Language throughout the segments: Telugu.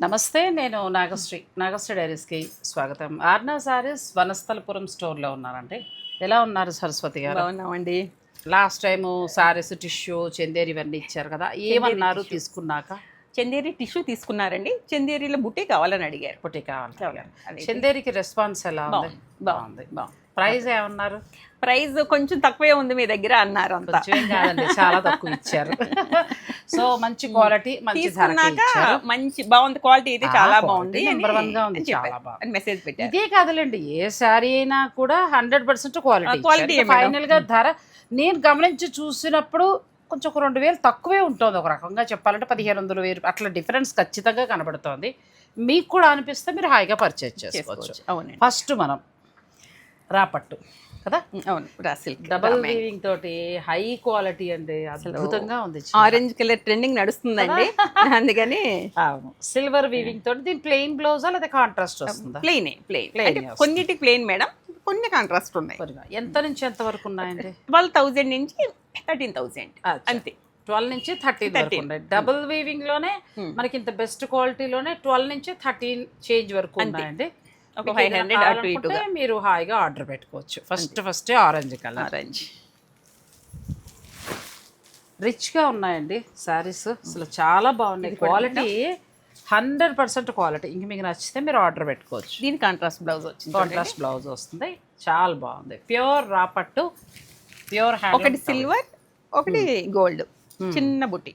నమస్తే నేను నాగశ్రీ. నాగశ్రీ డైరీస్కి స్వాగతం. ఆర్నా సారీస్ వనస్థలపురం స్టోర్లో ఉన్నారండి. ఎలా ఉన్నారు సరస్వతి గారు? బాగున్నామండి. Last time saris tissue Chanderi ఇవన్నీ ఇచ్చారు కదా ఏమన్నారు తీసుకున్నాక? చందేరి టిష్యూ తీసుకున్నారండి. చందేరిలో బుట్టే కావాలని అడిగారు. పుట్టి కావాలి. చందేరికి రెస్పాన్స్ ఎలా ఉంది? బాగుంది, బాగుంది. ప్రైస్ ఏమన్నారు? ప్రైస్ కొంచెం తక్కువే ఉంది మీ దగ్గర అన్నారు అంతా. కాదండి చాలా తక్కువ ఇచ్చారు. సో మంచి క్వాలిటీ మంచి ఇచ్చారు. మంచి బాగుంది క్వాలిటీ అయితే చాలా బాగుంది number one గా ఉంది, చాలా బాగుంది. మెసేజ్ పెట్టారు. ఇదే కాదులేండి ఏ శారీ అయినా కూడా హండ్రెడ్ పర్సెంట్ క్వాలిటీ మేడం. ఫైనల్గా ధర నేను గమనించి చూసినప్పుడు కొంచెం ఒక రెండు వేలు తక్కువే ఉంటుంది ఒక రకంగా చెప్పాలంటే పదిహేను వందలు వేరు అట్లా డిఫరెన్స్ ఖచ్చితంగా కనబడుతోంది. మీకు కూడా అనిపిస్తే మీరు హాయిగా పర్చేజ్ చేసుకోవచ్చు. ఫస్ట్ మనం రాపట్టు. కదా? అవును. రాసిల్ డబల్ వీవింగ్ తోటి హై క్వాలిటీ అండి. అద్భుతంగా ఉంది ఆరెంజ్ కలర్ ట్రెండింగ్ నడుస్తుందండి. అందుకని అవును. సిల్వర్ వీవింగ్ తోటి దీని ప్లెయిన్ బ్లౌజా లేదా కాంట్రాస్ట్ వస్తుందా? Plain plain. కొన్నిటికి ప్లెయిన్ మేడం కొన్ని కాంట్రాస్ట్ ఉన్నాయి. ఎంత నుంచి ఎంత వరకు ఉన్నాయండి? ట్వెల్వ్ థౌజండ్ నుంచి థర్టీన్ థౌజండ్ అచ్చా. అంతే. ట్వెల్వ్ నుంచి థర్టీన్ వరకు 13. ఉన్నాయి. డబుల్ వీవింగ్లోనే. మనకి ఇంత బెస్ట్ క్వాలిటీలోనే ట్వెల్వ్ నుంచి థర్టీన్ చేంజ్ వరకు ఉన్నాయండి. ఒక ఫైవ్ హండ్రెడ్ అటు ఇటుగా. మీరు హాయిగా ఆర్డర్ పెట్టుకోవచ్చు. First first orange colour orange రిచ్గా ఉన్నాయండి సారీస్ అసలు చాలా బాగున్నాయి. క్వాలిటీ హండ్రెడ్ పర్సెంట్ క్వాలిటీ ఇంక మీకు నచ్చితే మీరు ఆర్డర్ పెట్టుకోవచ్చు. దీని కాంట్రాస్ట్ బ్లౌజ్ వచ్చింది కాంట్రాస్ట్ బ్లౌజ్ వస్తుంది. చాలా బాగుంది. ప్యూర్ రాపట్టు ప్యూర్ హ్యాండ్ ఒకటి సిల్వర్ ఒకటి గోల్డ్ చిన్న బుట్టి.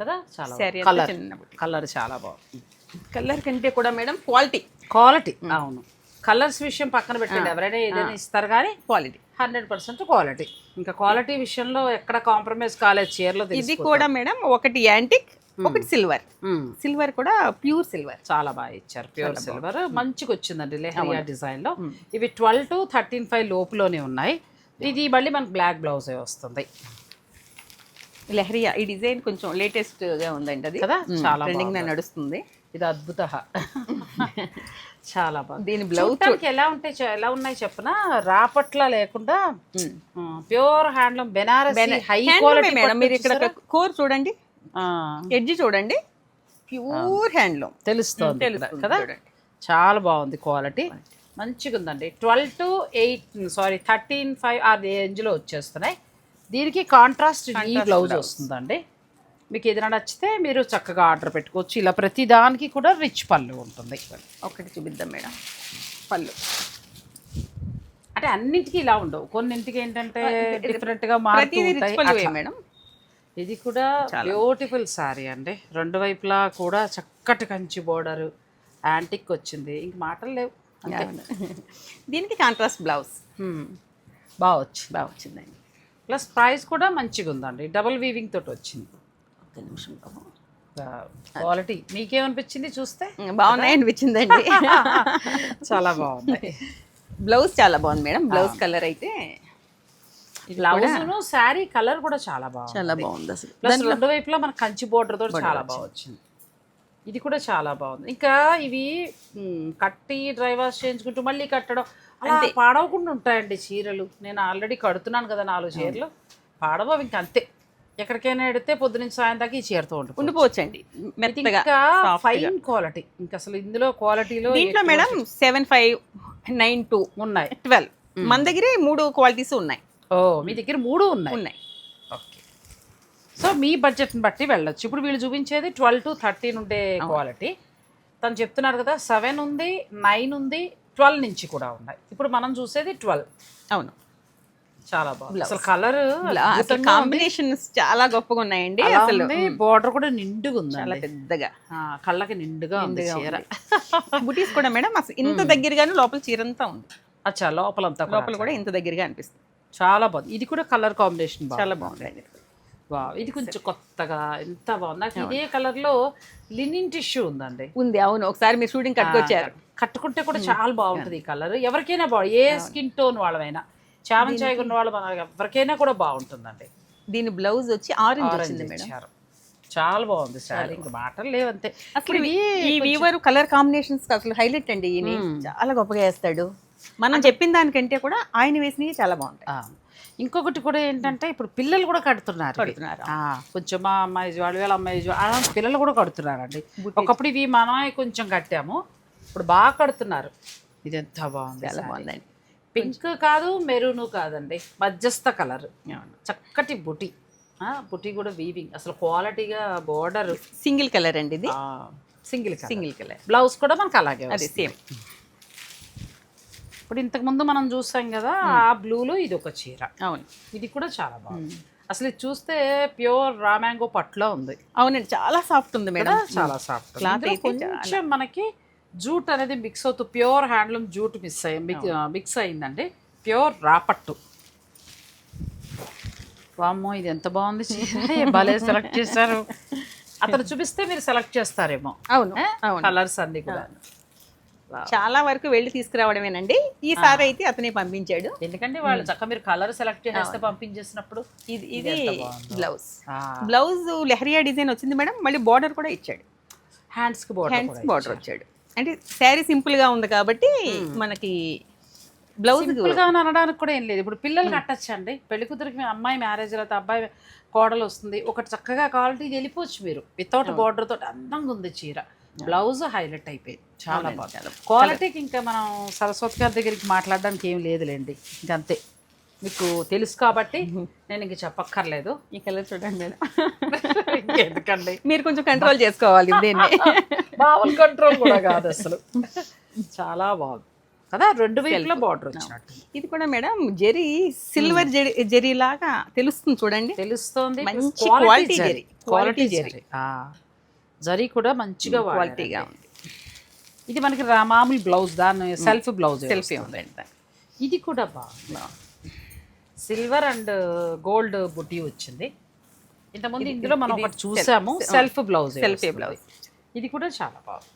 కదా? చాలా కలర్ చిన్న బుట్టి. కలర్ చాలా బాగుంది. కలర్ కంటే కూడా మేడం క్వాలిటీ క్వాలిటీ అవును. కలర్స్ విషయం పక్కన పెట్టండి. ఎవరైనా ఏదైనా ఇస్తారు కానీ క్వాలిటీ హండ్రెడ్ పర్సెంట్ క్వాలిటీ ఇంకా క్వాలిటీ విషయంలో ఎక్కడ కాంప్రమైజ్ కాలేదు చీరలో ఇది కూడా మేడం ఒకటి యాంటిక్ ఒకటి సిల్వర్ సిల్వర్ కూడా ప్యూర్ సిల్వర్ చాలా బాగా ఇచ్చారు. ప్యూర్ సిల్వర్ మంచిగా వచ్చిందండి లెహరియా డిజైన్లో ఇవి ట్వెల్వ్ టు థర్టీన్ ఫైవ్ లోపులోనే ఉన్నాయి. ఇది మళ్ళీ మనకు బ్లాక్ బ్లౌజే వస్తుంది. లెహరియా ఈ డిజైన్ కొంచెం లేటెస్ట్గా ఉందండి అది. కదా? చాలా ట్రెండింగ్ నడుస్తుంది. ఇది అద్భుత. చాలా బాగుంది. దీని బ్లౌజ్ ఎలా ఉంటాయి ఎలా ఉన్నాయి చెప్పనా? రాపట్ల లేకుండా pure handloom Banaras high quality madam. మీరు ఇక్కడ కోర్ చూడండి. ఎడ్జ్ చూడండి. Pure handloom. తెలుస్తుంది కదా. చాలా బాగుంది క్వాలిటీ. మంచిగా ఉందండి twelve to eight sorry thirteen five ఆ రేంజ్లో వచ్చేస్తున్నాయి. దీనికి కాంట్రాస్ట్ ఈ బ్లౌజ్. వస్తుందండి. మీకు ఏదైనా నచ్చితే మీరు చక్కగా ఆర్డర్ పెట్టుకోవచ్చు. ఇలా ప్రతి దానికి కూడా రిచ్ పళ్ళు ఉంటుంది. ఒకటి చూపిద్దాం మేడం. పళ్ళు. అంటే అన్నిటికీ ఇలా ఉండవు. కొన్నింటికి ఏంటంటే డిఫరెంట్గా మారుతూ ప్రతిదీ రిచ్ ఉంటాయి. పళ్ళు అట్లా. మేడం. ఇది కూడా బ్యూటిఫుల్ శారీ అండి. రెండు వైపులా కూడా చక్కటి కంచి బోర్డర్ యాంటిక్ వచ్చింది. ఇంక మాటలు లేవు. దీనికి కాంట్రాస్ట్ బ్లౌజ్. బాగా వచ్చింది. బాగా వచ్చిందండి. ప్లస్ ప్రైస్ కూడా మంచిగా ఉందండి డబుల్ వీవింగ్ తోటి వచ్చింది. ఒక్క నిమిషం క్వాలిటీ మీకేమనిపించింది చూస్తే? బాగున్నాయి అనిపించిందండి. చాలా బాగుంది. బ్లౌజ్ చాలా బాగుంది మేడం. బ్లౌజ్ కలర్ అయితే బ్లౌజ్ శారీ కలర్ కూడా చాలా బాగుంది. చాలా బాగుంది అసలు. ప్లస్ రెండు వైపులా మన కంచి బోర్డర్ తోటి చాలా బాగా వచ్చింది ఇది కూడా చాలా బాగుంది. ఇంకా ఇవి కట్టి డ్రై వాష్ చేయించుకుంటూ మళ్ళీ కట్టడం. అలా పాడవకుండా ఉంటాయండి చీరలు. నేను ఆల్రెడీ కడుతున్నాను కదా నాలుగు చీరలు. పాడవ ఇంకా అంతే. ఎక్కడికైనా ఎడితే పొద్దు నుంచి సాయం దాకా ఈ చీరతో ఉంటుంది ఉండిపోవచ్చండి. మెత్తగా ఇంకా ఫైన్ క్వాలిటీ ఇంకా అసలు ఇందులో క్వాలిటీలో దీంట్లో madam seven five nine two ఉన్నాయి. ట్వెల్వ్ మన దగ్గరే మూడు క్వాలిటీస్ ఉన్నాయి. ఓ మీ దగ్గర మూడు ఉన్నాయి. ఉన్నాయి. ఓకే. సో మీ బడ్జెట్ని బట్టి వెళ్ళొచ్చు. ఇప్పుడు వీళ్ళు చూపించేది ట్వెల్వ్ టు థర్టీన్ ఉండే క్వాలిటీ తను చెప్తున్నారు కదా సెవెన్ ఉంది నైన్ ఉంది ట్వెల్వ్ నుంచి కూడా ఉన్నాయి. ఇప్పుడు మనం చూసేది ట్వెల్వ్ అవును. చాలా బాగుంది. అసలు కలర్ అసలు కాంబినేషన్స్ చాలా గొప్పగా ఉన్నాయండి అసలు బోర్డర్ కూడా నిండుగా ఉంది చాలా పెద్దగా. కళ్ళకి నిండుగా ఉంది చీర. బుటీస్ కూడా మేడం అసలు ఇంత దగ్గరగానే లోపల చీరంతా ఉంది. అచ్చా లోపలంతా లోపల కూడా ఇంత దగ్గరగా అనిపిస్తుంది. చాలా బాగుంది. ఇది కూడా కలర్ కాంబినేషన్ బాగుంది. చాలా బాగుందండి వావ్ ఇది కొంచెం కొత్తగా ఎంత బాగుంది. నాకు ఇదే కలర్లో లినిన్ టిష్యూ ఉందండి. ఉంది అవును. ఒకసారి మీరు షూటింగ్ కట్టుకొచ్చారు. కట్టుకుంటే కూడా చాలా బాగుంటుంది ఈ కలర్ ఎవరికైనా బాగు ఏ స్కిన్ టోన్ వాళ్ళమైనా. చామంచాయి ఉన్న వాళ్ళు మన ఎవరికైనా కూడా బాగుంటుందండి. దీని బ్లౌజ్ వచ్చి ఆరెంజ్ వచ్చింది మేడం. చాలా బాగుంది సారీ ఇంకా మాటలు లేవంతే. అసలు ఈ వీవర్ కలర్ కాంబినేషన్స్ అసలు హైలైట్ అండి ఈయన చాలా గొప్పగా వేస్తాడు. మనం చెప్పిన దానికంటే కూడా ఆయన వేసినవి చాలా బాగుంటాయి. ఇంకొకటి కూడా ఏంటంటే ఇప్పుడు పిల్లలు కూడా కడుతున్నారు. కడుతున్నారు. కొంచెం మా అమ్మాయి వాళ్ళు వీళ్ళ అమ్మాయి అలా పిల్లలు కూడా కడుతున్నారండి. ఒకప్పుడు ఇవి మనమే కొంచెం కట్టాము. ఇప్పుడు బాగా కడుతున్నారు. ఇది ఎంత బాగుంది చాలా. బాగుందండి. పింక్ కాదు మెరూన్ కాదండి. మధ్యస్థ కలర్. చక్కటి బుటి. ఆ, బుటి కూడా వీవింగ్ అసలు క్వాలిటీగా బోర్డర్ సింగిల్ కలర్ అండి ఇది. Single single colour. బ్లౌజ్ కూడా మనకు అలాగే అది. సేమ్. ఇప్పుడు ఇంతకు ముందు మనం చూసాం కదా ఆ బ్లూలో ఇది ఒక చీర. అవును. ఇది కూడా చాలా బాగుంది. అసలు ఇది చూస్తే ప్యూర్ రామాంగో పట్లో ఉంది. అవునండి చాలా సాఫ్ట్ ఉంది మేడం. చాలా సాఫ్ట్ కొంచెం మనకి జూట్ అనేది మిక్స్ అవుతూ ప్యూర్ హ్యాండ్లూమ్ జూట్ మిక్స్ అయ్యి మిక్స్ అయిందండి ప్యూర్ రాపట్టు. వామ్మో ఇది ఎంత బాగుంది. చీర భలే సెలెక్ట్ చేశారు. అతను చూపిస్తే మీరు సెలెక్ట్ చేస్తారేమో. అవును కలర్స్ అన్ని కూడా. చాలా వరకు వెళ్ళి తీసుకురావడమేనండి. ఈసారి అయితే అతనే పంపించాడు. ఎందుకంటే వాళ్ళు చక్కగా మీరు కలర్ సెలెక్ట్ చేస్తే పంపించేసినప్పుడు ఇది ఇది. బ్లౌజ్ బ్లౌజ్ లెహరియా డిజైన్ వచ్చింది మేడం మళ్ళీ బార్డర్ కూడా ఇచ్చాడు. హ్యాండ్స్కి బోర్డర్ హ్యాండ్స్ బార్డర్ వచ్చాడు. అంటే శారీ సింపుల్గా ఉంది కాబట్టి మనకి బ్లౌజ్ సింపుల్గా అనడానికి కూడా ఏం లేదు. ఇప్పుడు పిల్లలు కట్టచ్చండి. పెళ్ళి కూతురికి మీ అమ్మాయి మ్యారేజ్ అయితే అబ్బాయి కోడలు వస్తుంది. ఒకటి చక్కగా క్వాలిటీ వెళ్ళిపోవచ్చు మీరు. వితౌట్ బార్డర్ తోటి అందంగా ఉంది చీర. బ్లౌజ్ హైలైట్ అయిపోయింది. చాలా బాగుంది. క్వాలిటీకి ఇంకా మనం సరస్వతి గారి దగ్గరికి మాట్లాడడానికి ఏం లేదులేండి. ఇంకంతే. మీకు తెలుసు కాబట్టి నేను ఇంక చెప్పక్కర్లేదు. ఈ కలర్ చూడండి మేడం. ఎందుకండి మీరు కొంచెం కంట్రోల్ చేసుకోవాలి దీన్ని. మామూలు కంట్రోల్ కూడా కాదు అసలు. చాలా బాగుంది. కదా రెండు వైపులా బార్డర్ వచ్చినట్టు. ఇది కూడా మేడం జెరీ సిల్వర్ జెరీ జెరీ లాగా తెలుస్తుంది చూడండి. తెలుస్తోంది. మంచి quality జరీ. క్వాలిటీ జరీ. జరీ. కూడా మంచిగా క్వాలిటీగా. ఉంది. ఇది మనకి మామూలు బ్లౌజ్ దాని సెల్ఫ్ బ్లౌజ్ సెల్ఫీ ఉందండి ఇది కూడా బాగుంది. సిల్వర్ అండ్ గోల్డ్ బుట్టి వచ్చింది. ఇంతకుముందు ఇందులో మనం ఒకటి చూసాము. Self blouse Self blouse. ఇది కూడా చాలా బాగుంది.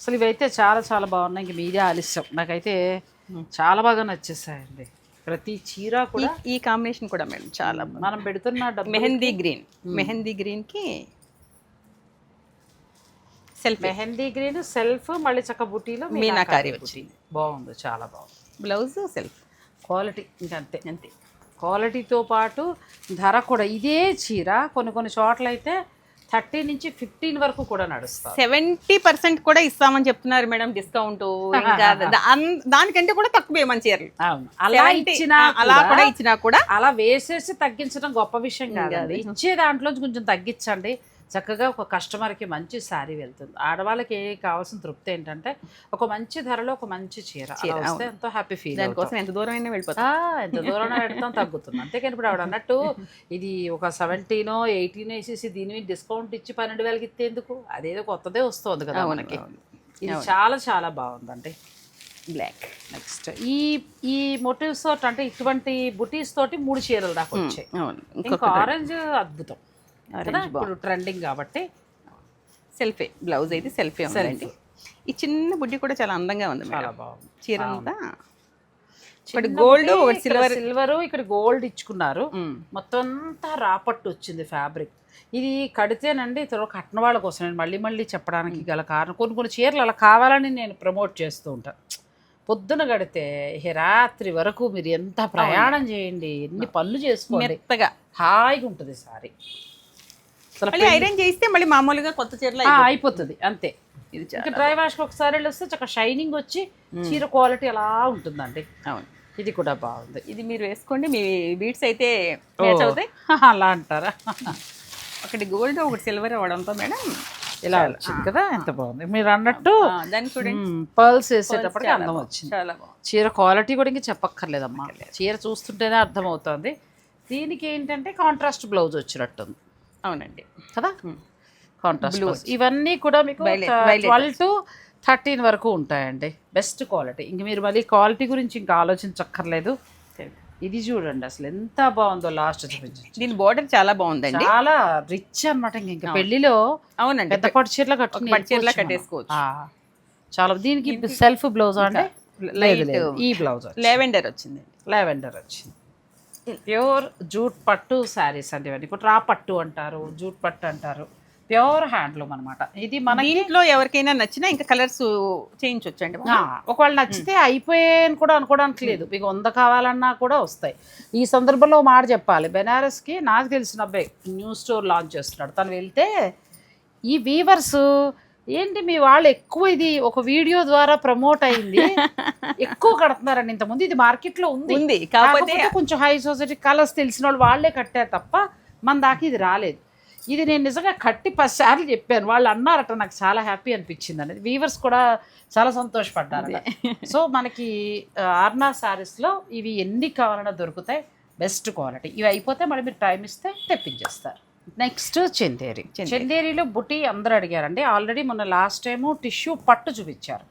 అసలు ఇవైతే చాలా చాలా బాగున్నాయి. ఇంక మీదే ఆలస్యం. నాకైతే చాలా బాగా నచ్చేసాయండి. ప్రతి చీర కూడా ఈ కాంబినేషన్ కూడా మేడం చాలా. మనం పెడుతున్న మెహందీ గ్రీన్ మెహందీ గ్రీన్కి సెల్ఫీ మెహందీ గ్రీన్ సెల్ఫ్ మళ్ళీ చక్క బుటీలో మీనాకారి బుటీ బాగుంది. చాలా బాగుంది. బ్లౌజ్ సెల్ఫ్ క్వాలిటీ ఇంకంతే అంతే. క్వాలిటీతో పాటు ధర కూడా ఇదే చీర. కొన్ని కొన్ని చోట్ల అయితే థర్టీ నుంచి ఫిఫ్టీన్ వరకు కూడా నడుస్తారు సెవెంటీ పర్సెంట్ కూడా ఇస్తామని చెప్తున్నారు మేడం డిస్కౌంట్. ఇంకా దానికంటే కూడా తక్కువే మన చీరలు. అలా 70 ఇచ్చినా అలా కూడా- ఇచ్చినా కూడా అలా వేసేసి తగ్గించడం గొప్ప విషయం కాదండి. ఇచ్చే దాంట్లో కొంచెం తగ్గించండి. చక్కగా ఒక కస్టమర్కి మంచి శారీ వెళ్తుంది. ఆడవాళ్ళకి కావాల్సిన తృప్తి ఏంటంటే ఒక మంచి ధరలో ఒక మంచి చీర. వస్తే ఎంతో హ్యాపీ ఫీల్ దానికోసం ఎంత దూరం అయినా వెళ్ళిపోతాం ఎంత దూరం పెడతాం తగ్గుతుంది. అంతేకాని ఇప్పుడు ఆవిడ అన్నట్టు ఇది ఒక సెవెంటీనో ఎయిటీనో వేసేసి దీని మీద డిస్కౌంట్ ఇచ్చి పన్నెండు వేలకి ఇచ్చేందుకు అదేదో కొత్తదే వస్తుంది కదా మనకి. ఇది చాలా చాలా బాగుందండి. బ్లాక్ నెక్స్ట్ ఈ ఈ మోటివ్స్ తోటి అంటే ఇటువంటి బుటీస్ తోటి మూడు చీరలు దాకా వచ్చాయి. ఇంకా ఆరెంజ్ అద్భుతం. కదా? ఇప్పుడు ట్రెండింగ్ కాబట్టి సెల్ఫీ బ్లౌజ్ అయితే సెల్ఫీ ఉందండి. ఈ చిన్న బుడ్డి కూడా చాలా అందంగా ఉంది చాలా బాగుంది. చీర అంతా. ఒకటి గోల్డ్ ఒకటి సిల్వర్ సిల్వర్ ఇక్కడ గోల్డ్ ఇచ్చుకున్నారు. మొత్తం అంతా రాపట్టు వచ్చింది ఫ్యాబ్రిక్. ఇది కడితేనండి ఇతరు కట్టిన వాళ్ళ కోసం నేను మళ్ళీ మళ్ళీ చెప్పడానికి గల కారణం. కొన్ని కొన్ని చీరలు అలా కావాలని నేను ప్రమోట్ చేస్తూ ఉంటాను పొద్దున కడితే ఇహ రాత్రి వరకు మీరు ఎంత ప్రయాణం చేయండి ఎన్ని పనులు చేసుకోండి. మెత్తగా. హాయిగా ఉంటుంది సారీ. మళ్ళీ ఐరన్ చేస్తే మళ్ళీ మామూలుగా కొత్త చీరలు అయిపోతుంది. అంతే. ఇది ఇంకా డ్రై వాష్కి ఒకసారి వస్తే చక్కగా షైనింగ్ వచ్చి చీర క్వాలిటీ అలా ఉంటుందండి. అవును. ఇది కూడా బాగుంది. ఇది మీరు వేసుకోండి మీ బీట్స్ అయితే అవుతాయి. అలా అంటారా? ఒకటి గోల్డ్ ఒకటి సిల్వర్ అవ్వడంతో మేడం. ఇలా వచ్చింది కదా ఎంత బాగుంది. మీరు అన్నట్టు ఆ, దాన్ని చూడండి. పర్ల్స్ వేసేటప్పటికి అందం వచ్చింది. చాలా బాగుంది. చీర క్వాలిటీ కూడా ఇంకా చెప్పక్కర్లేదమ్మా. చీర చూస్తుంటేనే అర్థమవుతుంది. దీనికి ఏంటంటే కాంట్రాస్ట్ బ్లౌజ్ వచ్చినట్టుంది. అవునండి. కదా? కాంట్రాస్ట్ బ్లౌజ్ ఇవన్నీ కూడా మీకు ట్వెల్వ్ టు థర్టీన్ వరకు ఉంటాయండి. బెస్ట్ క్వాలిటీ ఇంక మీరు మళ్ళీ క్వాలిటీ గురించి ఇంకా ఆలోచించక్కర్లేదు. ఇది చూడండి అసలు ఎంత బాగుందో లాస్ట్ చూపించి దీని బోర్డర్ చాలా బాగుందండి. చాలా రిచ్ అన్నమాట ఇంక. పెళ్ళిలో అవునండి. పెద్ద పట్టు చీరలో కట్టుకుని పట్టు చీరలో. కట్టేసుకోవచ్చు. చాలా దీనికి సెల్ఫ్ బ్లౌజ్ అంటే లేదు ఈ బ్లౌజ్ లెవెండర్ వచ్చింది లావెండర్ వచ్చింది. ప్యూర్ జూట్ పట్టు శారీస్ అండి ఇవన్నీ. ఇప్పుడు రా పట్టు అంటారు జూట్ పట్టు అంటారు. ప్యూర్ హ్యాండ్లూమ్ అనమాట ఇది మన దీంట్లో ఎవరికైనా నచ్చినా ఇంకా కలర్స్ చేయించవచ్చు అండి ఒకవేళ నచ్చితే అయిపోయాయని కూడా అనుకోవడానికి లేదు. మీకు వంద కావాలన్నా కూడా వస్తాయి. ఈ సందర్భంలో మాట చెప్పాలి. బెనారస్కి నాకు తెలిసిన అబ్బాయి న్యూ స్టోర్ లాంచ్ చేస్తున్నాడు. తను వెళ్తే ఈ వీవర్స్ ఏంటి మీ వాళ్ళు ఎక్కువ ఇది ఒక వీడియో ద్వారా ప్రమోట్ అయింది? ఎక్కువ కడుతున్నారండి ఇంతకుముందు ఇది మార్కెట్లో ఉంది. ఉంది. కాకపోతే కొంచెం హై సొసైటీ కలర్స్ తెలిసిన వాళ్ళు వాళ్ళే కట్టారు తప్ప మన దాకా ఇది రాలేదు. ఇది నేను నిజంగా కట్టి పది సార్లు చెప్పాను. వాళ్ళు అన్నారట నాకు చాలా హ్యాపీ అనిపించింది అనేది. వీవర్స్ కూడా చాలా సంతోషపడ్డారు సో మనకి ఆర్నా సారీస్లో ఇవి ఎన్ని కావాలన్నా దొరుకుతాయి. బెస్ట్ క్వాలిటీ ఇవి అయిపోతే మళ్ళీ మీరు టైం ఇస్తే తెప్పించేస్తారు. నెక్స్ట్ చందేరి చందేరిలో బుటీ అందరూ అడిగారండి. ఆల్రెడీ మొన్న లాస్ట్ టైము టిష్యూ పట్టు చూపించారు.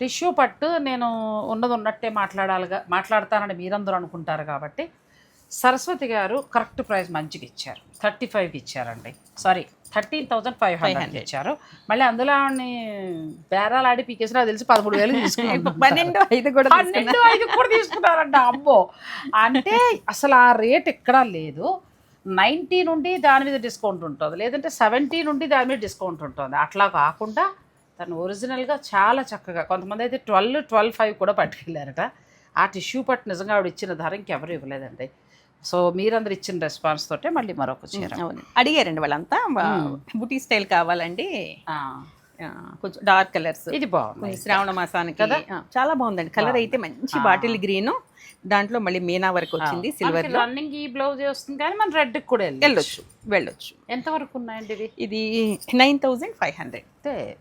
టిష్యూ పట్టు నేను ఉన్నది ఉన్నట్టే మాట్లాడాలిగా మాట్లాడతానని మీరందరూ అనుకుంటారు కాబట్టి సరస్వతి గారు కరెక్ట్ ప్రైస్ మంచిగా ఇచ్చారు. థర్టీ ఫైవ్కి ఇచ్చారండి. Sorry thirteen thousand five hundred. ఇచ్చారు. మళ్ళీ అందులో ఆవిడని బేరాలు ఆడి పీకేసి నాకు తెలిసి పదమూడు వేలు తీసుకున్నాను పన్నెండు ఐదు కూడా పన్నెండు ఐదు కూడా తీసుకున్నారంట. అమ్మో అంటే అసలు ఆ రేట్ ఎక్కడా లేదు. నైంటీ నుండి దాని మీద డిస్కౌంట్ ఉంటుంది. లేదంటే సెవెంటీ నుండి దాని మీద డిస్కౌంట్ ఉంటుంది. అట్లా కాకుండా తను ఒరిజినల్గా చాలా చక్కగా కొంతమంది అయితే ట్వెల్వ్ ట్వెల్వ్ ఫైవ్ కూడా పట్టుకెళ్ళారట. ఆ టిష్యూ పట్టు నిజంగా ఆవిడ ఇచ్చిన ధర ఇంకెవరు ఇవ్వలేదండి. సో మీరందరు ఇచ్చిన రెస్పాన్స్ తోటే మళ్ళీ మరొక చీర. అడిగారండి వాళ్ళంతా బుటీ స్టైల్ కావాలండి. కొంచెం డార్క్ కలర్స్. ఇది బాగుంది. శ్రావణ మాసానికి. ఆ, చాలా బాగుందండి. కలర్ అయితే మంచి బాటిల్ గ్రీన్. దాంట్లో మళ్ళీ మీనా వరకు వచ్చింది సిల్వర్లో రన్నింగ్ ఈ బ్లౌజ్ వస్తుంది కానీ మనం రెడ్ కూడా వెళ్ళి వెళ్ళొచ్చు వెళ్ళొచ్చు. ఎంతవరకు ఉన్నాయండి ఇవి? ఇది నైన్ థౌజండ్ ఫైవ్ హండ్రెడ్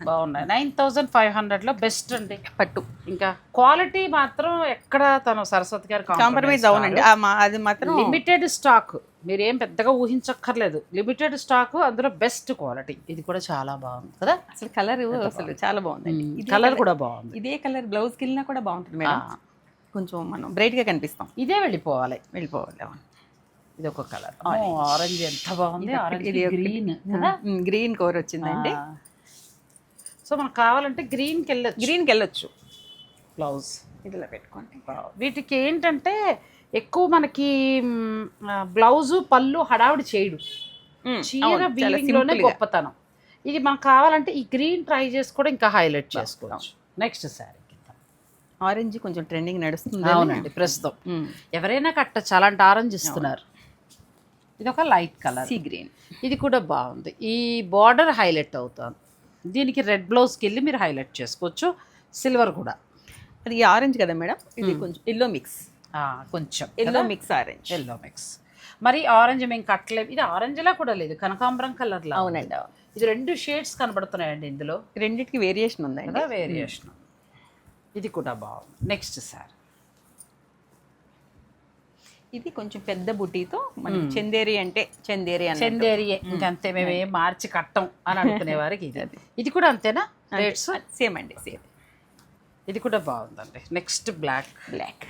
బాగున్నాయి. నైన్ థౌజండ్ ఫైవ్ హండ్రెడ్లో బెస్ట్ అండి. పట్టు. ఇంకా క్వాలిటీ మాత్రం ఎక్కడ తను సరస్వతి గారు కాంప్రమైజ్ అవునండి. అది మాత్రం లిమిటెడ్ స్టాక్ మీరు ఏం పెద్దగా ఊహించక్కర్లేదు. లిమిటెడ్ స్టాక్ అందులో బెస్ట్ క్వాలిటీ ఇది కూడా చాలా బాగుంది కదా? అసలు కలర్ అసలు చాలా బాగుందండి. ఇదే కలర్ కూడా బాగుంది. ఇదే కలర్ బ్లౌజ్కి వెళ్ళినా కూడా బాగుంటుంది మేడం. కొంచెం మనం బ్రైట్గా కనిపిస్తాం. ఇదే వెళ్ళిపోవాలి. వెళ్ళిపోవాలి. ఇది ఒక కలర్. ఆరెంజ్ ఎంత బాగుంది. ఆరెంజ్. గ్రీన్ గ్రీన్ కవర్ వచ్చిందండి. సో మనకు కావాలంటే గ్రీన్కి వెళ్ళచ్చు. గ్రీన్కి వెళ్ళొచ్చు. బ్లౌజ్ ఇదిలా పెట్టుకోండి. వీటికి ఏంటంటే ఎక్కువ మనకి బ్లౌజు పళ్ళు హడావిడి చేయడు. ఉమ్, చీర. గొప్పతనం. ఇది మనకు కావాలంటే ఈ గ్రీన్ ట్రై చేసి కూడా ఇంకా హైలైట్ చేసుకోవచ్చు. నెక్స్ట్ శారీ ఆరెంజ్ కొంచెం ట్రెండింగ్ నడుస్తుంది అవునండి ప్రస్తుతం. ఎవరైనా కట్టచ్చు అలాంటి ఆరెంజ్ ఇస్తున్నారు. ఇది ఒక లైట్ కలర్. Sea green. ఇది కూడా బాగుంది. ఈ బార్డర్ హైలైట్ అవుతుంది దీనికి రెడ్ బ్లౌజ్కి వెళ్ళి మీరు హైలైట్ చేసుకోవచ్చు. సిల్వర్ కూడా. అది ఆరెంజ్ కదా మేడం? ఇది కొంచెం ఎల్లో మిక్స్. ఆ, కొంచెం yellow mix orange. Yellow mix. మరి ఆరెంజ్ మేము కట్టలేము. ఇది ఆరెంజ్లా కూడా లేదు. కనకాంబరం కలర్లా అవునండి అవును. ఇది రెండు షేడ్స్ కనబడుతున్నాయండి ఇందులో. రెండిటికి వేరియేషన్ ఉందండి. వేరియేషన్ ఇది కూడా బాగుంది. Next sir. ఇది కొంచెం పెద్ద బుటీతో మనం చందేరి అంటే చందేరి అని చందేరియే ఇంకంతే మేము ఏం మార్చి కట్టం అని అనుకునే వారికి ఇది. ఇది కూడా అంతేనా? రేట్స్ సేమ్ అండి సేమ్. ఇది కూడా బాగుందండి. Next black black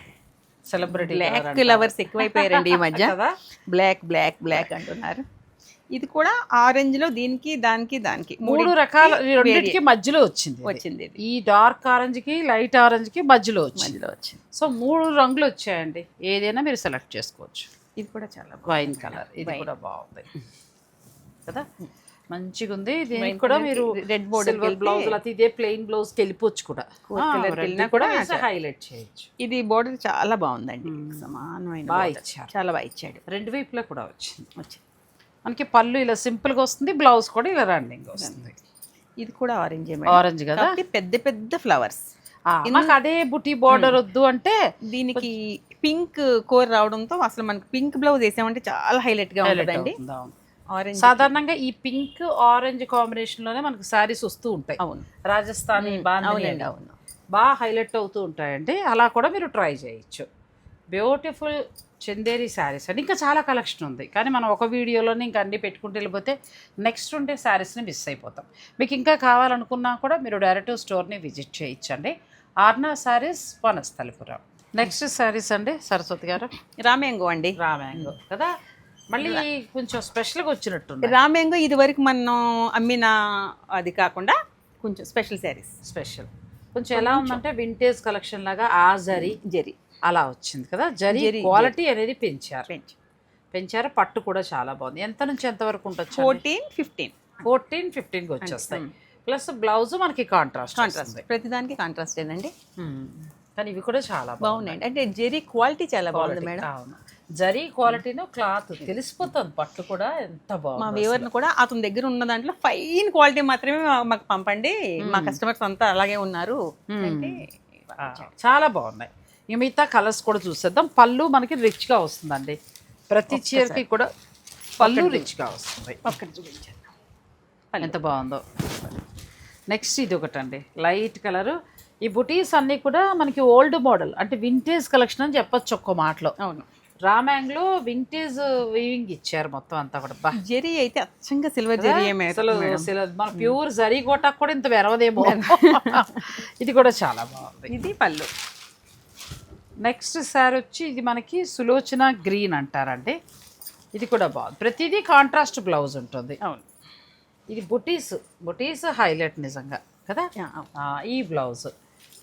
celebrity black lovers ఎక్కువైపోయారండి ఈ మధ్య. బ్లాక్ బ్లాక్ బ్లాక్ అంటున్నారు. ఇది కూడా ఆరెంజ్లో దీనికి దానికి దానికి మూడు రకాల రెండింటికి మధ్యలో వచ్చింది. వచ్చింది ఈ డార్క్ ఆరెంజ్కి లైట్ ఆరెంజ్కి మధ్యలో వచ్చింది. మధ్యలో వచ్చింది. సో మూడు రంగులు వచ్చాయండి. ఏదైనా మీరు సెలెక్ట్ చేసుకోవచ్చు. ఇది కూడా చాలా వైన్ కలర్. ఇది కూడా బాగుంది. కదా? మంచిగా ఉంది. దీనికి కూడా మీరు రెడ్ బోర్డర్ బ్లౌజ్ లేకపోతే ఇదే ప్లెయిన్ బ్లౌజ్ వెళ్ళిపోవచ్చు కూడా. కూడా హైలైట్ చేయొచ్చు. ఇది బోర్డర్ చాలా బాగుందండి. సమానమైన బాగా. ఇచ్చారు. చాలా బాగా ఇచ్చాడు. రెండు వైపులా కూడా వచ్చింది. వచ్చి మనకి పళ్ళు ఇలా సింపుల్గా వస్తుంది బ్లౌజ్ కూడా ఇలా రన్నింగ్ వస్తుంది. ఇది కూడా ఆరెంజ్ ఆరెంజ్ కదా? పెద్ద పెద్ద ఫ్లవర్స్ అదే బుటీ బార్డర్ వద్దు అంటే దీనికి పింక్ కోర్ రావడంతో అసలు మనకి పింక్ బ్లౌజ్ వేసామంటే చాలా హైలైట్గా ఉంటుందండి. ఆరెంజ్ సాధారణంగా ఈ పింక్ ఆరెంజ్ కాంబినేషన్లోనే మనకు శారీస్ వస్తూ ఉంటాయి. అవును. రాజస్థానీ. అవును. బాగా హైలైట్ అవుతూ ఉంటాయండి. అలా కూడా మీరు ట్రై చేయొచ్చు. బ్యూటిఫుల్ చందేరి శారీస్ అండి. ఇంకా చాలా కలెక్షన్ ఉంది. కానీ మనం ఒక వీడియోలోనే ఇంకా అన్ని పెట్టుకుంటూ వెళ్ళిపోతే నెక్స్ట్ ఉండే శారీస్ని మిస్ అయిపోతాం. మీకు ఇంకా కావాలనుకున్నా కూడా మీరు డైరెక్ట్ స్టోర్ని విజిట్ చేయొచ్చండి. ఆర్నా శారీస్ వనస్థలిపురం నెక్స్ట్ శారీస్ అండి సరస్వతి గారు. రామ్యాంగో అండి. రామ్యాంగో. కదా? మళ్ళీ కొంచెం స్పెషల్గా వచ్చినట్టుంది రామ్యాంగో ఇది వరకు మనం అమ్మిన అది కాకుండా కొంచెం స్పెషల్ శారీస్. స్పెషల్. కొంచెం ఎలా ఉందంటే వింటేజ్ కలెక్షన్ లాగా ఆ జరీ. జెరీ. అలా వచ్చింది కదా. జరీ క్వాలిటీ అనేది పెంచారు. పెంచ్ పెంచారు పట్టు కూడా చాలా బాగుంది. ఎంత నుంచి ఎంత వరకు ఉండొచ్చు ఫోర్టీన్ ఫిఫ్టీన్. ఫోర్టీన్ ఫిఫ్టీన్కి వచ్చేస్తాయి. ప్లస్ బ్లౌజ్ మనకి కాంట్రాస్ట్ కాంట్రాస్ట్. ప్రతిదానికి కాంట్రాస్ట్ ఏనండి? కానీ ఇవి కూడా చాలా బాగున్నాయి. బాగున్నాయండి. అంటే జెరీ క్వాలిటీ చాలా బాగుంది మేడం. అవును. జరీ క్వాలిటీను క్లాత్ తెలిసిపోతుంది. పట్టు కూడా ఎంత మా బాగుంది వ్యూవర్ని కూడా అతని దగ్గర ఉన్న దాంట్లో ఫైన్ క్వాలిటీ మాత్రమే మా- మాకు పంపండి. మా కస్టమర్స్ అంతా అలాగే ఉన్నారు. అంటే చాలా బాగున్నాయి. ఇక మిగతా కలర్స్ కూడా చూసేద్దాం. పళ్ళు మనకి రిచ్గా వస్తుందండి. ప్రతి చీరకి కూడా పళ్ళు రిచ్గా వస్తుంది. ఒక్కటి చూపించాను ఎంత బాగుందో. నెక్స్ట్ ఇది ఒకటండి. లైట్ కలర్ ఈ బుటీస్ అన్నీ కూడా మనకి ఓల్డ్ మోడల్ అంటే వింటేజ్ కలెక్షన్ అని చెప్పొచ్చు ఒక్క మాటలో. అవును. రామాంగ్లో వింటేజ్ వీవింగ్ ఇచ్చారు మొత్తం అంతా కూడా. బా. జెరీ అయితే అచ్చంగా సిల్వర్ జెరీ అసలు మన ప్యూర్ జరీ కోటాకు కూడా ఇంత వెరవదేమో. ఇది కూడా చాలా బాగుంది. ఇది పళ్ళు. నెక్స్ట్ సారీ వచ్చి ఇది మనకి సులోచన గ్రీన్ అంటారండి. ఇది కూడా బాగుంది. ప్రతిదీ కాంట్రాస్ట్ బ్లౌజ్ ఉంటుంది. అవును. ఇది బుటీస్ బుటీస్ హైలైట్ నిజంగా కదా? ఈ బ్లౌజ్.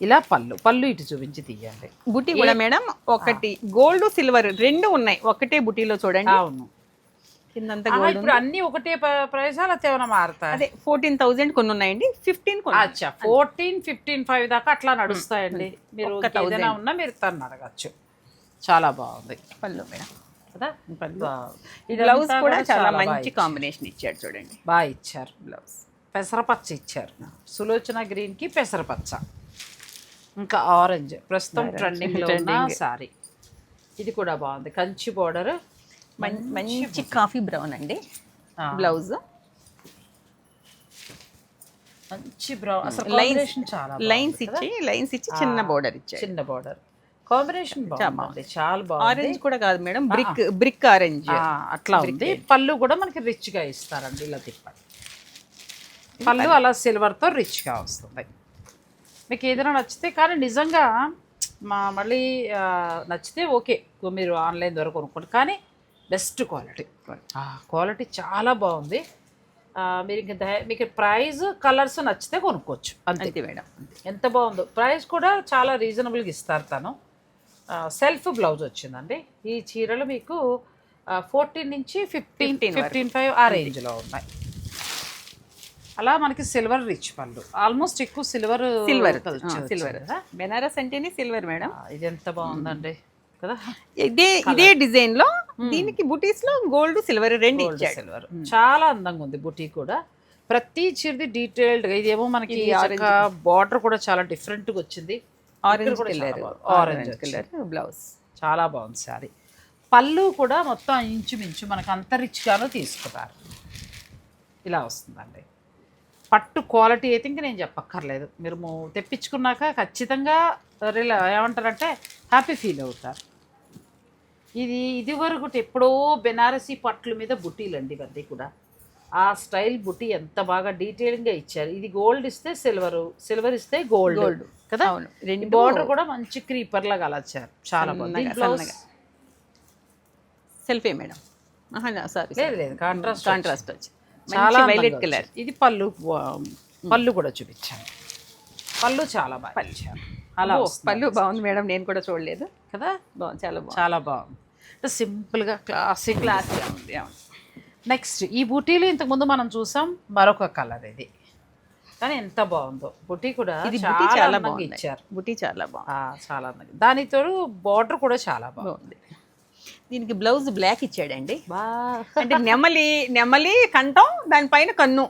ఇలా పళ్ళు పళ్ళు ఇటు చూపించి తీయండి. బుటీ కూడా మేడం ఒకటి గోల్డ్ సిల్వర్ రెండు ఉన్నాయి. ఒకటే బుటీలో చూడండి. అవును. ఇప్పుడు అన్ని ఒకటే ప్రైస్ అలా ఏమైనా మారుతాయి? అదే ఫోర్టీన్ థౌజండ్ కొన్ని ఉన్నాయండి ఫిఫ్టీన్ కొన్ని అచ్చా ఫోర్టీన్ ఫిఫ్టీన్ ఫైవ్ దాకా అట్లా నడుస్తాయండి. మీరు ఏదైనా ఉన్నా మీరు తను అడగచ్చు. చాలా బాగుంది. పళ్ళు మేడం. కదా? బ్లౌజ్ కూడా చాలా మంచి. కాంబినేషన్ ఇచ్చాడు చూడండి. బాగా ఇచ్చారు బ్లౌజ్ పెసరపచ్చ ఇచ్చారు. సులోచన గ్రీన్కి పెసరపచ్చ. ఇంకా ఆరెంజ్. ప్రస్తుతం ట్రెండింగ్లో ఉన్న. సారీ. ఇది కూడా బాగుంది. కంచి బోర్డర్ మంచి కాఫీ బ్రౌన్ అండి. బ్లౌజ్. మంచి బ్రౌన్ అసలు కాంబినేషన్ చాలా లైన్స్ ఇచ్చి లైన్స్ ఇచ్చి చిన్న బోర్డర్ ఇచ్చాడు. చిన్న బోర్డర్ కాంబినేషన్ బాగుంది. చాలా బాగుంది. ఆరెంజ్ కూడా కాదు మేడం బ్రిక్ బ్రిక్ ఆరెంజ్ అట్లా ఉంది. పళ్ళు కూడా మనకి రిచ్గా ఇస్తారండి ఇలా తిప్పండి పళ్ళు అలా సిల్వర్తో రిచ్గా వస్తుంది. మీకు ఏదైనా నచ్చితే కానీ నిజంగా మా మళ్ళీ నచ్చితే ఓకే. మీరు ఆన్లైన్ ద్వారా కొనుక్కోండి. కానీ బెస్ట్ క్వాలిటీ. క్వాలిటీ చాలా బాగుంది. మీరు ఇంక మీకు ప్రైస్ కలర్స్ నచ్చితే కొనుక్కోవచ్చు. అంతే. మేడం. ఎంత బాగుందో. ప్రైస్ కూడా చాలా రీజనబుల్గా ఇస్తారు తను. సెల్ఫ్ బ్లౌజ్ వచ్చిందండి. ఈ చీరలు మీకు ఫోర్టీన్ నుంచి ఫిఫ్టీన్ 15 వరకు. ఫిఫ్టీన్ ఫైవ్ ఆ రేంజ్లో ఉన్నాయి. అలా మనకి సిల్వర్ రిచ్ పళ్ళు. ఆల్మోస్ట్ ఎక్కువ సిల్వర్ సిల్వర్. సిల్వర్. బెనారస్ అంటేనే సిల్వర్ మేడం. ఇది ఎంత బాగుందండి. కదా? ఇదే ఇదే డిజైన్లో దీనికి బుటీస్లో గోల్డ్ సిల్వర్ రెండు ఇచ్చాడు. సిల్వర్ చాలా అందంగా ఉంది బుటీ కూడా. ప్రతి చీరది డీటెయిల్డ్గా ఇదేమో మనకి బార్డర్ కూడా చాలా డిఫరెంట్గా వచ్చింది. Orange colour. Orange colour blouse చాలా బాగుంది శారీ. పళ్ళు కూడా మొత్తం ఇంచుమించు మనకు అంత రిచ్గాను తీసుకున్నారు. ఇలా వస్తుందండి. పట్టు క్వాలిటీ అయితే ఇంక నేను చెప్పక్కర్లేదు. మీరు తెప్పించుకున్నాక ఖచ్చితంగా ఏమంటారంటే హ్యాపీ ఫీల్ అవుతారు. ఇది ఇది వరకు ఎప్పుడో బెనారసీ పట్ల మీద బుటీలండి ఇవన్నీ కూడా. ఆ స్టైల్ బుటీ ఎంత బాగా డీటెయిలింగ్గా ఇచ్చారు. ఇది గోల్డ్ ఇస్తే సిల్వర్ సిల్వర్ ఇస్తే గోల్డ్ Gold. కదా? రెండు బోర్డర్ కూడా మంచి క్రీపర్ లాగా అలచారు. చాలా బాగుంది. సెల్ఫే మేడం? సారీ లేదు లేదు కాంట్రాస్ట్ కాంట్రాస్ట్ వచ్చి. చాలా వైలెట్ కలర్. ఇది పళ్ళు పళ్ళు కూడా చూపించాను. పళ్ళు చాలా బాగా ఇచ్చారు. అలా పళ్ళు బాగుంది మేడం నేను కూడా చూడలేదు. కదా? బాగుంది చాలా బాగుంది. చాలా బాగుంది. సింపుల్గా క్లాసిక్ క్లాస్గా ఉంది నెక్స్ట్ ఈ బూటీలు ఇంతకుముందు మనం చూసాం మరొక కలర్ ఇది. కానీ ఎంత బాగుందో. బుటీ కూడా ఇది చాలా బుటీ చాలా అందంగా బాగుంది. ఇచ్చారు. బుటీ చాలా బాగుంది. చాలా అందంగా. దానితో బార్డర్ కూడా చాలా బాగుంది. దీనికి బ్లౌజ్ బ్లాక్ ఇచ్చాడండి. అంటే నెమలి నెమలి కంఠం దానిపైన కన్ను.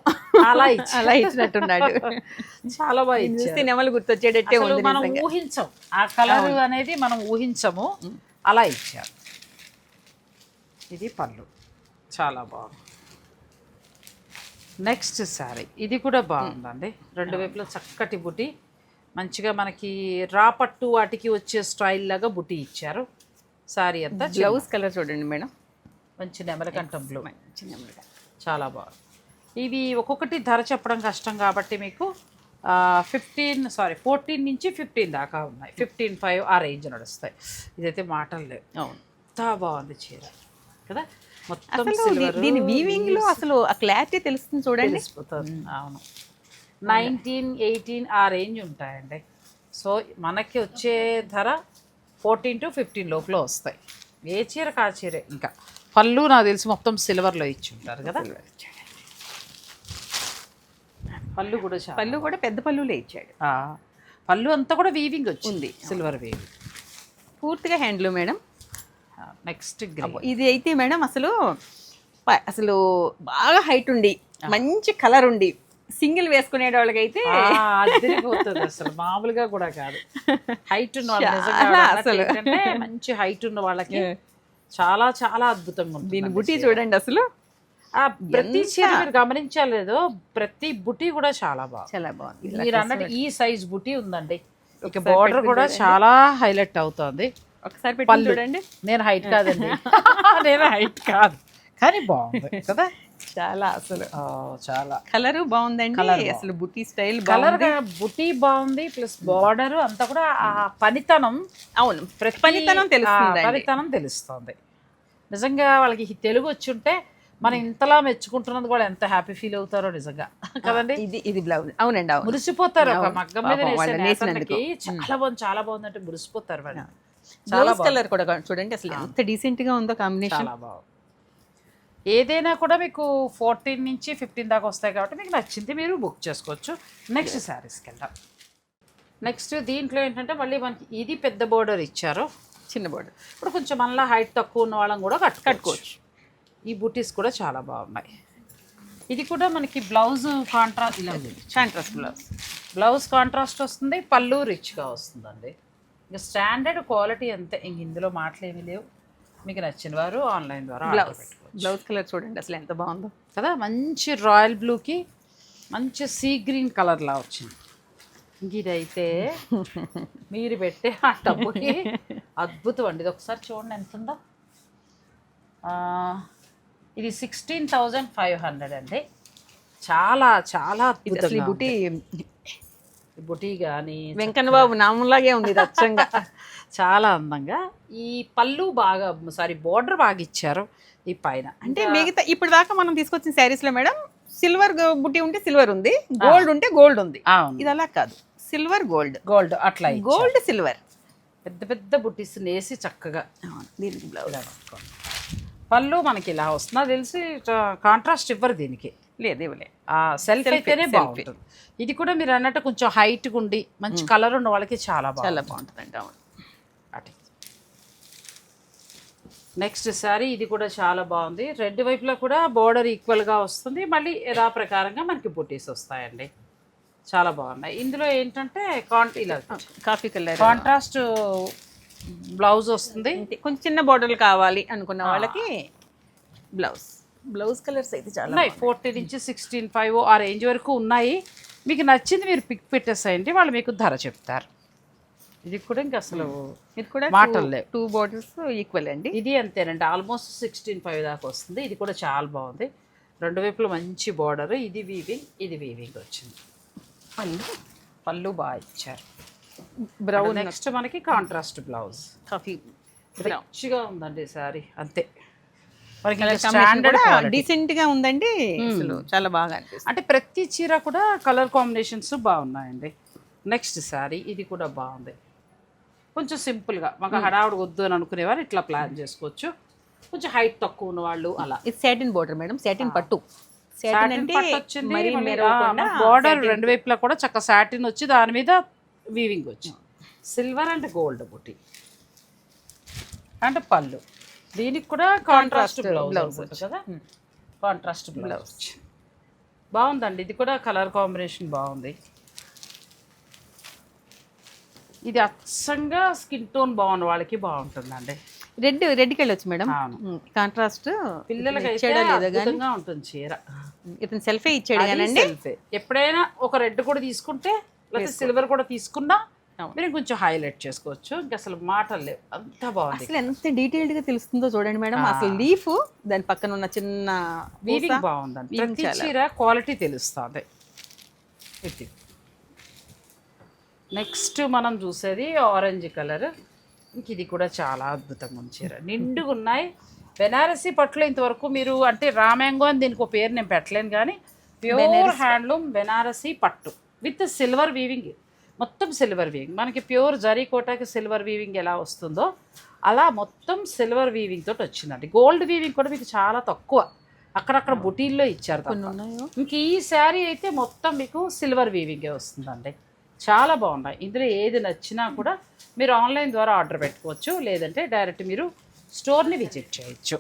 అలా. అలా ఇచ్చినట్టున్నాడు. చాలా బాగా చూస్తే నెమలి గుర్తొచ్చేటట్టే ఉంది మనం. ఊహించం. ఆ కలర్ అనేది మనం ఊహించము. అలా ఇచ్చారు ఇది పళ్ళు. చాలా బాగుంది. నెక్స్ట్ శారీ. ఇది కూడా బాగుందండి. రెండు వైపులా చక్కటి బుటి. మంచిగా మనకి రాపట్టు వాటికి వచ్చే స్టైల్ లాగా బుటి ఇచ్చారు. శారీ అంతా బ్లౌజ్ కలర్ చూడండి మేడం. మంచి నెమలకంఠం బ్లూ మంచి నెమలి. చాలా బాగుంది. ఇవి ఒక్కొక్కటి ధర చెప్పడం కష్టం కాబట్టి మీకు ఫిఫ్టీన్ సారీ ఫోర్టీన్ నుంచి ఫిఫ్టీన్ దాకా ఉన్నాయి. ఫిఫ్టీన్ ఫైవ్ ఆ రేంజ్ నడుస్తాయి. ఇదైతే మాటలు లేవు. అవును. బాగుంది చీర. కదా? మొత్తం దీని వీవింగ్లో అసలు ఆ క్లారిటీ తెలుస్తుంది చూడండి. అవును. నైన్టీన్ ఎయిటీన్ ఆ రేంజ్ ఉంటాయండి. సో మనకి వచ్చే ధర ఫోర్టీన్ టు ఫిఫ్టీన్ లోపల వస్తాయి. ఏ చీర కా చీరే ఇంకా. పళ్ళు నాకు తెలిసి మొత్తం సిల్వర్లో ఇచ్చి ఉంటారు కదా పళ్ళు కూడా పళ్ళు కూడా పెద్ద పళ్ళులే ఇచ్చాడు. పళ్ళు అంతా కూడా వీవింగ్ వచ్చింది. సిల్వర్ వీవింగ్ పూర్తిగా హ్యాండ్లూమ్ మేడం. నెక్స్ట్ ఇది అయితే మేడం అసలు అసలు బాగా హైట్ ఉండి మంచి కలర్ ఉండి సింగిల్ వేసుకునే వాళ్ళకైతే అదిరిపోతుంది అసలు. మామూలుగా కూడా కాదు. హైట్ ఉన్న అసలు. మంచి హైట్ ఉన్న వాళ్ళకి చాలా చాలా అద్భుతంగా ఉంటుంది దీని బుట్టి చూడండి అసలు. ఆ ప్రతి చీర మీరు గమనించలేదు ప్రతి బుటీ కూడా చాలా బాగుంది. చాలా బాగుంది. మీరు అన్నట్టు ఈ సైజ్ బుటీ ఉందండి. ఇక బార్డర్ కూడా చాలా హైలైట్ అవుతోంది. ఒకసారి పెట్టి చూడండి. నేను హైట్ కాదండి. నేను హైట్ కాదు. కానీ బాగుంది కదా. చాలా అసలు. చాలా. కలర్ బాగుందండి. అసలు బుట్టి స్టైల్ కలర్ బుటీ బాగుంది ప్లస్ బార్డర్ అంతా కూడా ఆ పనితనం. అవును ప్రతి- పనితనం ఆ, తెలుస్తుందండి పనితనం తెలుస్తుంది. నిజంగా వాళ్ళకి తెలుగు వచ్చి ఉంటే మనం ఇంతలా మెచ్చుకుంటున్నది కూడా ఎంత హ్యాపీ ఫీల్ అవుతారో నిజంగా. కదండి? ఇది ఇది బ్లౌజ్ అవునండి అవును. మురిసిపోతారు ఒక. మగ్గం మీద. చాలా బాగుంది చాలా బాగుంది అంటే మురిసిపోతారు వాళ్ళు. బ్లౌజ్ కలర్ కూడా చూడండి అసలు ఎంత డీసెంట్గా ఉందో కాంబినేషన్ చాలా బాగుంది. ఏదైనా కూడా మీకు ఫోర్టీన్ నుంచి ఫిఫ్టీన్ దాకా వస్తాయి కాబట్టి మీకు నచ్చింది మీరు బుక్ చేసుకోవచ్చు. నెక్స్ట్ శారీస్కి వెళ్దాం నెక్స్ట్ దీంట్లో ఏంటంటే మళ్ళీ మనకి ఇది పెద్ద బోర్డర్ ఇచ్చారు. చిన్న బోర్డర్. ఇప్పుడు కొంచెం మళ్ళీ హైట్ తక్కువ ఉన్న వాళ్ళని కూడా కట్టు కట్టుకోవచ్చు. ఈ బూటీస్ కూడా చాలా బాగున్నాయి. ఇది కూడా మనకి బ్లౌజ్ కాంట్రాస్ట్ ఇలా కాంట్రాస్ట్ బ్లౌజ్ బ్లౌజ్ కాంట్రాస్ట్ వస్తుంది పళ్ళు రిచ్గా వస్తుందండి. ఇంకా స్టాండర్డ్ క్వాలిటీ అంతే. ఇంక ఇందులో మాటలు ఏమీ లేవు. మీకు నచ్చిన వారు ఆన్లైన్ ద్వారా బ్లౌజ్. బ్లౌజ్ కలర్ చూడండి అసలు ఎంత బాగుందో. కదా మంచి రాయల్ బ్లూకి మంచి సీ గ్రీన్ కలర్లా వచ్చింది. ఇంక ఇదైతే మీరు పెట్టే ఆ డబ్బుకి అద్భుతం అండి. ఇది ఒకసారి చూడండి ఎంత ఉందో. ఆ, ఇది సిక్స్టీన్ థౌజండ్ ఫైవ్ హండ్రెడ్ అండి. చాలా చాలా అసలు ఈ బుట్టి బుటీ కానీ వెంకన్న బాబు నామంలాగే ఉంది ఇది అచ్చంగా. చాలా అందంగా. ఈ పళ్ళు బాగా సారీ బోర్డర్ బాగా ఇచ్చారు ఈ పైన. అంటే మిగతా ఇప్పుడు దాకా మనం తీసుకొచ్చిన శారీస్లో మేడం సిల్వర్ బుట్టి ఉంటే సిల్వర్ ఉంది గోల్డ్ ఉంటే గోల్డ్ ఉంది. ఇది అలా కాదు సిల్వర్ గోల్డ్. గోల్డ్ అట్లా. Gold silver. పెద్ద పెద్ద బుట్టీస్ నేసి చక్కగా. దీనికి బ్లౌజ్. పళ్ళు మనకి ఇలా వస్తుంది. తెలిసి కాంట్రాస్ట్ ఇవ్వరు దీనికి. లేదు ఇవ్వలే. సెల్ఫ్ అయితేనే బాగుంటుంది. ఇది కూడా మీరు అన్నట్టు కొంచెం హైట్గా ఉండి మంచి కలర్ ఉన్న వాళ్ళకి చాలా బాగుంది చాలా బాగుంటుందండి అవును. అటు. నెక్స్ట్ సారీ ఇది కూడా చాలా బాగుంది. రెండు వైపులా కూడా బోర్డర్ ఈక్వల్గా వస్తుంది. మళ్ళీ యథా ప్రకారంగా మనకి బుటీస్ వస్తాయండి. చాలా బాగున్నాయి. ఇందులో ఏంటంటే కాంట్ ఇలా కాఫీ కలర్ కాంట్రాస్ట్ బ్లౌజ్ వస్తుంది. కొంచెం చిన్న బోర్డర్లు కావాలి అనుకున్న వాళ్ళకి బ్లౌజ్ బ్లౌజ్ కలర్స్ అయితే చాలా ఉన్నాయి. ఫోర్టీన్ నుంచి సిక్స్టీన్ ఫైవ్ ఆ రేంజ్ వరకు ఉన్నాయి. మీకు నచ్చింది మీరు పిక్ పెట్టేసేయండి వాళ్ళు మీకు ధర చెప్తారు. ఇది కూడా ఇంకా అసలు ఇది కూడా మాటలు లేవు. టూ బోర్డర్స్ ఈక్వల్ అండి. ఇది అంతేనండి. ఆల్మోస్ట్ సిక్స్టీన్ ఫైవ్ దాకా వస్తుంది. ఇది కూడా చాలా బాగుంది. రెండు వైపులు మంచి బార్డర్ ఇది వీవింగ్ ఇది వీవింగ్ వచ్చింది. పళ్ళు. పళ్ళు బాగా ఇచ్చారు. బ్రౌన్ నెక్స్ట్ మనకి కాంట్రాస్ట్ బ్లౌజ్ కాఫీ రిచ్గా ఉందండి సారీ అంతే. డీసెంట్గా ఉందండి. అసలు చాలా బాగా అనిపిస్తుంది. అంటే ప్రతి చీర కూడా కలర్ కాంబినేషన్స్ బాగున్నాయండి. నెక్స్ట్ శారీ ఇది కూడా బాగుంది. కొంచెం సింపుల్గా మాకు హడావుడు వద్దు అని అనుకునేవారు ఇట్లా ప్లాన్ చేసుకోవచ్చు. కొంచెం హైట్ తక్కువ ఉన్న వాళ్ళు అలా. ఇది సాటిన్ బోర్డర్ మేడం సాటిన్ పట్టు. సాటిన్ అంటే బార్డర్ రెండు వైపులా కూడా చక్క సాటిన్ వచ్చి దాని మీద వీవింగ్ వచ్చింది సిల్వర్ అండ్ గోల్డ్ బుట్టి అంటే పళ్ళు. దీనికి కూడా కాంట్రాస్ట్ బ్లౌజ్ కదా? కాంట్రాస్ట్ బ్లౌజ్ బాగుందండి. ఇది కూడా కలర్ కాంబినేషన్ బాగుంది. ఇది అచ్చంగా స్కిన్ టోన్ బాగున్న వాళ్ళకి బాగుంటుందండి. రెడ్ రెడ్కి వెళ్ళొచ్చు మేడం. అవును. కాంట్రాస్ట్ అద్భుతంగా ఉంటుంది చీర. ఇతను సెల్ఫే ఇచ్చాడు ఏ. ఎప్పుడైనా ఒక రెడ్ కూడా తీసుకుంటే లేకపోతే సిల్వర్ కూడా తీసుకున్నా. మీరు కొంచెం హైలైట్ చేసుకోవచ్చు. అసలు మాటలు లేవు. అంత బాగుంది. అసలు ఎంత డీటెయిల్డ్గా తెలుస్తుందో చూడండి మేడం. అసలు లీఫ్ దాని పక్కన ఉన్న చిన్న వీవింగ్ బాగుందండి. ప్రతి చీర క్వాలిటీ తెలుస్తుంది. ఇది. నెక్స్ట్ మనం చూసేది ఆరెంజ్ కలర్ ఇంక ఇది కూడా చాలా అద్భుతంగా ఉంది చీర. నిండుగా ఉన్నాయి. బెనారసీ పట్టులో ఇంతవరకు మీరు అంటే రామ్యాంగో అని దీనికి ఒక పేరు నేను పెట్టలేను కానీ ప్యూర్ హ్యాండ్లూమ్ బెనారసీ పట్టు. విత్ సిల్వర్ వీవింగ్ మొత్తం సిల్వర్ వీవింగ్ మనకి ప్యూర్ జరీ కోటాకి సిల్వర్ వీవింగ్ ఎలా వస్తుందో అలా మొత్తం సిల్వర్ వీవింగ్ తోటి వచ్చిందండి. గోల్డ్ వీవింగ్ కూడా మీకు చాలా తక్కువ. అక్కడక్కడ బుటీల్లో ఇచ్చారు ఇంక ఈ శారీ అయితే మొత్తం మీకు సిల్వర్ వీవింగే వస్తుందండి. చాలా బాగున్నాయి. ఇందులో ఏది నచ్చినా కూడా మీరు ఆన్లైన్ ద్వారా ఆర్డర్ పెట్టుకోవచ్చు. లేదంటే డైరెక్ట్ మీరు స్టోర్ని విజిట్ చేయొచ్చు.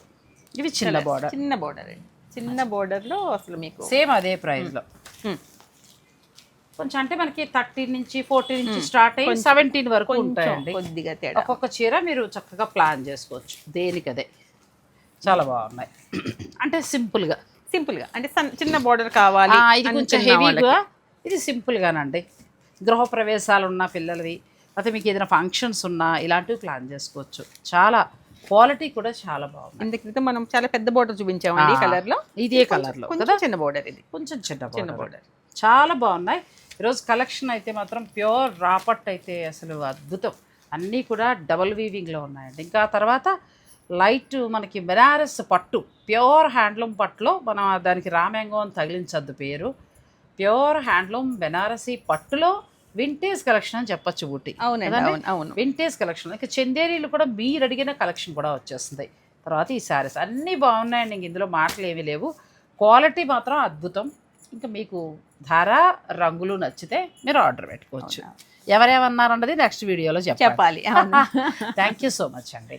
ఇవి చిన్న బార్డర్ చిన్న బోర్డర్ అండి. చిన్న border లో అసలు మీకు సేమ్ అదే ప్రైస్లో. కొంచెం అంటే మనకి థర్టీన్ నుంచి ఫోర్టీన్ నుంచి స్టార్ట్ అయ్యి సెవెంటీన్ వరకు ఉంటాయండి. కొద్దిగా తేడా. ఒక్కొక్క చీర మీరు చక్కగా ప్లాన్ చేసుకోవచ్చు. దేనికదే. చాలా బాగున్నాయి. అంటే సింపుల్గా. సింపుల్గా అంటే చిన్న బోర్డర్ కావాలి ఇది కొంచెం. హెవీగా ఇది సింపుల్గానండి. గృహప్రవేశాలు ఉన్న పిల్లలవి లేకపోతే మీకు ఏదైనా ఫంక్షన్స్ ఉన్నా ఇలాంటివి ప్లాన్ చేసుకోవచ్చు. చాలా క్వాలిటీ కూడా చాలా బాగుంది. ఇంత క్రితం మనం చాలా పెద్ద బోర్డర్ చూపించామండి ఆ, కలర్లో. ఇదే కలర్లో కొంచెం చిన్న బోర్డర్ ఇది. కొంచెం చిన్న చిన్న border. చాలా బాగున్నాయి. ఈరోజు కలెక్షన్ అయితే మాత్రం ప్యూర్ రాపట్ అయితే అసలు అద్భుతం. అన్నీ కూడా డబల్ వీవింగ్లో ఉన్నాయండి. ఇంకా తర్వాత లైట్ మనకి బెనారస్ పట్టు ప్యూర్ హ్యాండ్లూమ్ పట్టులో మనం దానికి రామ్యాంగో అని తగిలించద్దు పేరు. ప్యూర్ హ్యాండ్లూమ్ బెనారసీ పట్టులో వింటేజ్ కలెక్షన్ అని చెప్పొచ్చు ఊటీ? అవును వింటేజ్ కలెక్షన్. ఇంకా చందేరీలు కూడా మీరు అడిగిన కలెక్షన్ కూడా వచ్చేస్తుంది. తర్వాత ఈ శారీస్ అన్నీ బాగున్నాయండి. ఇందులో మాటలు ఏమీ లేవు. క్వాలిటీ మాత్రం అద్భుతం. ఇంకా మీకు ధర రంగులు నచ్చితే మీరు ఆర్డర్ పెట్టుకోవచ్చు. ఎవరేమన్నారన్నది నెక్స్ట్ వీడియోలో చెప్పాలి. థ్యాంక్ యూ సో మచ్ అండి.